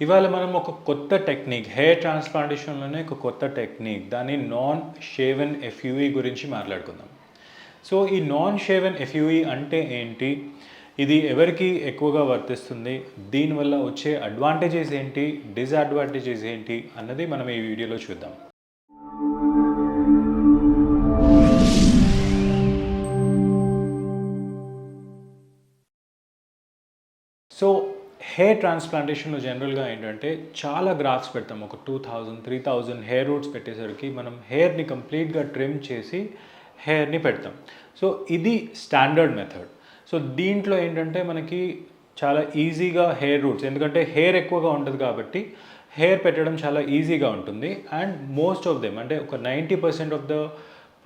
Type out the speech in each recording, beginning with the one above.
ఇవాళ మనం ఒక కొత్త టెక్నిక్ హెయిర్ ట్రాన్స్ప్లాంటేషన్లోనే ఒక కొత్త టెక్నిక్ దాని నాన్ షేవెన్ ఎఫ్యూఈ గురించి మాట్లాడుకుందాం. సో ఈ నాన్ షేవెన్ ఎఫ్యూఈ అంటే ఏంటి? ఇది ఎవరికి ఎక్కువగా వర్తిస్తుంది? దీనివల్ల వచ్చే అడ్వాంటేజెస్ ఏంటి? డిసడ్వాంటేజెస్ ఏంటి? అన్నది మనం ఈ వీడియోలో చూద్దాం. సో హెయిర్ ట్రాన్స్ప్లాంటేషన్లో జనరల్గా ఏంటంటే చాలా గ్రాఫ్స్ పెడతాం. ఒక two thousand three thousand hair roots పెట్టేసరికి మనం హెయిర్ని కంప్లీట్గా ట్రిమ్ చేసి హెయిర్ని పెడతాం. సో ఇది స్టాండర్డ్ మెథడ్ సో దీంట్లో ఏంటంటే మనకి చాలా ఈజీగా హెయిర్ రూట్స్ ఎందుకంటే హెయిర్ ఎక్కువగా ఉంటుంది కాబట్టి హెయిర్ పెట్టడం చాలా ఈజీగా ఉంటుంది. అండ్ మోస్ట్ ఆఫ్ దెమ్ అంటే ఒక ninety percent of the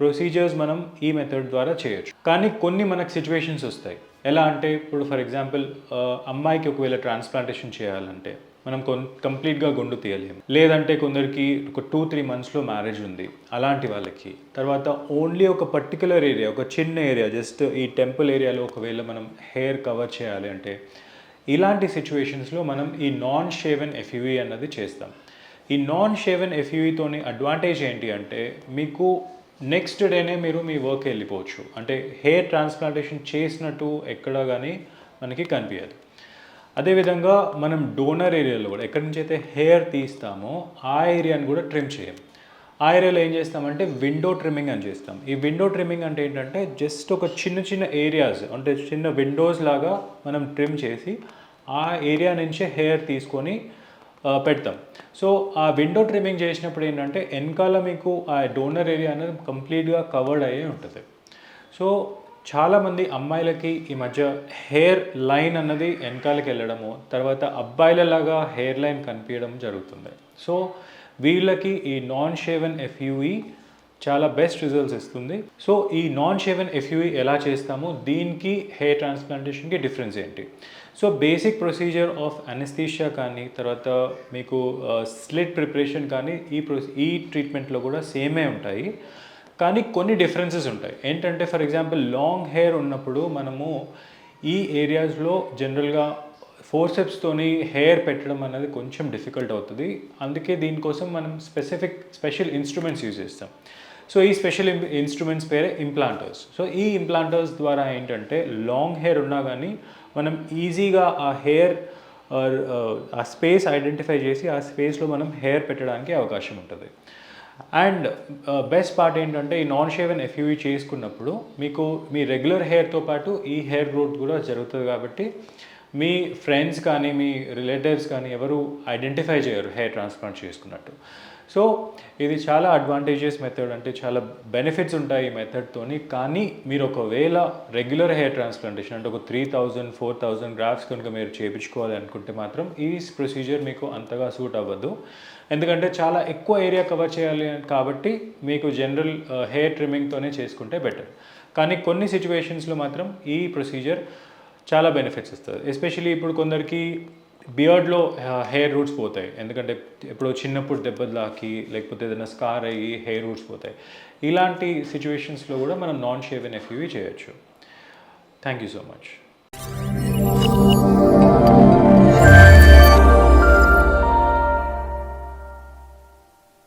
procedures మనం ఈ మెథడ్ ద్వారా చేయొచ్చు. కానీ కొన్ని మనకు సిచ్యువేషన్స్ వస్తాయి. ఎలా అంటే ఇప్పుడు ఫర్ ఎగ్జాంపుల్ అమ్మాయికి ఒకవేళ ట్రాన్స్ప్లాంటేషన్ చేయాలంటే మనం కొన్ కంప్లీట్గా గుండు తీయలేము. లేదంటే కొందరికి ఒక టూ త్రీ మంత్స్లో మ్యారేజ్ ఉంది. అలాంటి వాళ్ళకి. తర్వాత ఓన్లీ ఒక పర్టికులర్ ఏరియా ఒక చిన్న ఏరియా జస్ట్ ఈ టెంపుల్ ఏరియాలో ఒకవేళ మనం హెయిర్ కవర్ చేయాలి అంటే ఇలాంటి సిచ్యువేషన్స్లో మనం ఈ నాన్ షేవెన్ ఎఫ్యూఈ అన్నది చేస్తాం. ఈ నాన్ షేవెన్ ఎఫ్యూఈతోని అడ్వాంటేజ్ ఏంటి అంటే మీకు నెక్స్ట్ డేనే మీరు మీ వర్క్ వెళ్ళిపోవచ్చు. అంటే హెయిర్ ట్రాన్స్ప్లాంటేషన్ చేసినట్టు ఎక్కడ కానీ మనకి కనిపించదు అదేవిధంగా మనం డోనర్ ఏరియాలో కూడా ఎక్కడి నుంచి అయితే హెయిర్ తీస్తామో ఆ ఏరియాని కూడా ట్రిమ్ చేయం. ఆ ఏరియాలో ఏం చేస్తామంటే విండో ట్రిమ్మింగ్ అని చేస్తాం. ఈ విండో ట్రిమ్మింగ్ అంటే ఏంటంటే జస్ట్ ఒక చిన్న చిన్న ఏరియాస్ అంటే చిన్న విండోస్ లాగా మనం ట్రిమ్ చేసి ఆ ఏరియా నుంచే హెయిర్ తీసుకొని పెడతాం. సో ఆ విండో ట్రిమ్మింగ్ చేసినప్పుడు ఏంటంటే వెనకాల మీకు ఆ డోనర్ ఏరియా అనేది కంప్లీట్గా కవర్డ్ అయ్యే ఉంటుంది. సో చాలామంది అమ్మాయిలకి ఈ మధ్య హెయిర్ లైన్ అన్నది వెనకాలకి వెళ్ళడము తర్వాత అబ్బాయిలలాగా హెయిర్ లైన్ కనిపించడం జరుగుతుంది. సో వీళ్ళకి ఈ నాన్ షేవెన్ ఎఫ్యూఈ చాలా బెస్ట్ రిజల్ట్స్ ఇస్తుంది. సో ఈ నాన్ షేవెన్ ఎఫ్యూఈ ఎలా చేస్తాము? దీనికి హెయిర్ ట్రాన్స్ప్లాంటేషన్కి డిఫరెన్స్ ఏంటి? So basic procedure of anaesthesia కానీ తర్వాత మీకు స్లిట్ ప్రిపరేషన్ కానీ ఈ ప్రొ ఈ ట్రీట్మెంట్లో కూడా సేమే ఉంటాయి. కానీ కొన్ని డిఫరెన్సెస్ ఉంటాయి. ఏంటంటే ఫర్ ఎగ్జాంపుల్ లాంగ్ హెయిర్ ఉన్నప్పుడు మనము ఈ ఏరియాస్లో జనరల్గా ఫోర్సెప్స్తోని హెయిర్ పెట్టడం అనేది కొంచెం డిఫికల్ట్ అవుతుంది. అందుకే దీనికోసం మనం స్పెసిఫిక్ స్పెషల్ ఇన్స్ట్రుమెంట్స్ యూజ్ చేస్తాం. సో ఈ స్పెషల్ ఇన్స్ట్రుమెంట్స్ పేరే ఇంప్లాంటర్స్. సో ఈ ఇంప్లాంటర్స్ ద్వారా ఏంటంటే లాంగ్ హెయిర్ ఉన్నా కానీ మనం ఈజీగా ఆ హెయిర్ ఆ స్పేస్ ఐడెంటిఫై చేసి ఆ స్పేస్లో మనం హెయిర్ పెట్టడానికి అవకాశం ఉంటుంది. అండ్ బెస్ట్ పార్ట్ ఏంటంటే ఈ నాన్ షేవెన్ ఎఫ్యూవీ చేసుకున్నప్పుడు మీకు మీ రెగ్యులర్ హెయిర్తో పాటు ఈ హెయిర్ గ్రోత్ కూడా జరుగుతుంది కాబట్టి మీ ఫ్రెండ్స్ కానీ మీ రిలేటివ్స్ కానీ ఎవరు ఐడెంటిఫై చేయరు హెయిర్ ట్రాన్స్ప్లాంట్ చేసుకున్నట్టు. సో ఇది చాలా అడ్వాంటేజెస్ మెథడ్ అంటే చాలా బెనిఫిట్స్ ఉంటాయి ఈ మెథడ్తోని కానీ మీరు ఒకవేళ రెగ్యులర్ హెయిర్ ట్రాన్స్ప్లాంటేషన్ అంటే ఒక three thousand four thousand grafts కనుక మీరు చేయించుకోవాలి అనుకుంటే మాత్రం ఈ ప్రొసీజర్ మీకు అంతగా సూట్ అవ్వదు. ఎందుకంటే చాలా ఎక్కువ ఏరియా కవర్ చేయాలి కాబట్టి మీకు జనరల్ హెయిర్ ట్రిమ్మింగ్తోనే చేసుకుంటే బెటర్ కానీ కొన్ని సిచ్యువేషన్స్లో మాత్రం ఈ ప్రొసీజర్ చాలా బెనిఫిట్స్ ఇస్తుంది. ఎస్పెషల్లీ ఇప్పుడు కొందరికి బియర్డ్లో హెయిర్ రూట్స్ పోతాయి. ఎందుకంటే ఎప్పుడో చిన్నప్పుడు దెబ్బలు తాకి లేకపోతే ఏదైనా స్కార్ అయ్యి హెయిర్ రూట్స్ పోతాయి. ఇలాంటి సిచ్యువేషన్స్లో కూడా మనం నాన్ షేవెన్ ఎఫ్యూవి చేయొచ్చు. Thank you so much.